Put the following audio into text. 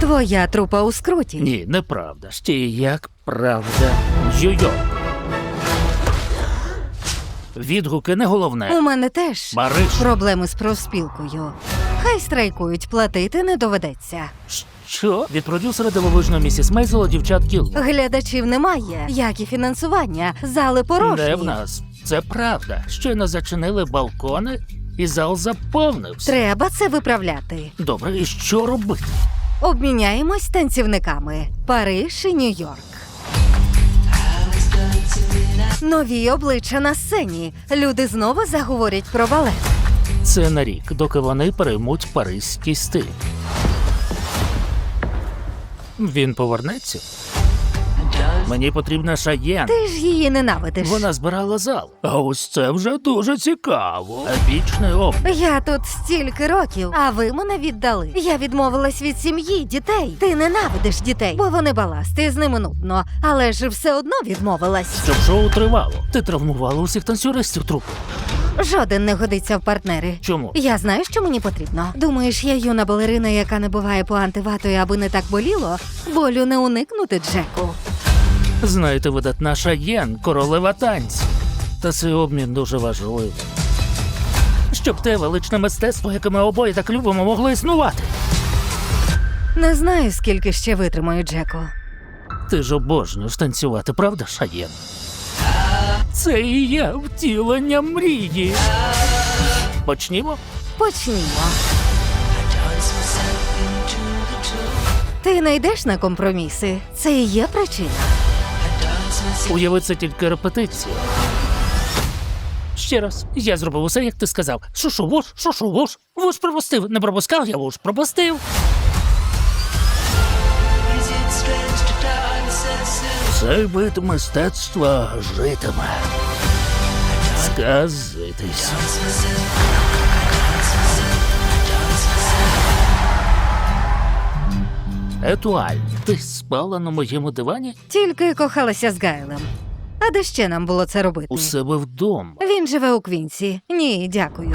Твоя трупа у скруті. Ні, неправда. Ще як правда. Йо-йо. Відгуки не головне. У мене теж Бариш. проблеми з профспілкою. Хай страйкують, платити не доведеться. Що? Від продюсера дивовижної місіс Мейзела дівчат Кіл. Глядачів немає, як і фінансування, зали порожні. Не в нас. Це правда. Щойно зачинили балкони, і зал заповнився. Треба це виправляти. Добре, і що робити? Обміняємось танцівниками. Париж і Нью-Йорк. Нові обличчя на сцені. Люди знову заговорять про балет. Це на рік, доки вони переймуть паризький стиль. Він повернеться. Мені потрібна Шаєн. Ти ж її ненавидиш. Вона збирала зал. А ось це вже дуже цікаво. Епічний опис. Я тут стільки років, а ви мене віддали. Я відмовилась від сім'ї, дітей. Ти ненавидиш дітей, бо вони баласти, з ними нудно. Але ж все одно відмовилась. Щоб шоу тривало. Ти травмувала усіх танцюристів трупу. Жоден не годиться в партнери. Чому? Я знаю, що мені потрібно. Думаєш, я юна балерина, яка не буває по антиватою, аби не так боліло? Болю не уникнути, Джеку. Знаєте, видатна Шаєн, королева танців. Та цей обмін дуже важливий. Щоб те величне мистецтво, яке ми обоє так любимо, могло існувати. Не знаю, скільки ще витримаю, Джеку. Ти ж обожнюєш танцювати, правда, Шаєн? Це і є втілення мрії. Почнімо? Почнімо. Ти не йдеш на компроміси. Це і є причина. Уяви це тільки репетиція. Ще раз, я зробив усе, як ти сказав. Шушу, вуш, шушу, вуш. Вуш пропустив. Не пропускав, я вуш пропустив. Цей вид мистецтва житиме. Сказитись. Етуаль, ти спала на моєму дивані? Тільки кохалася з Гайлем. А де ще нам було це робити? У себе вдома. Він живе у Квінсі. Ні, дякую.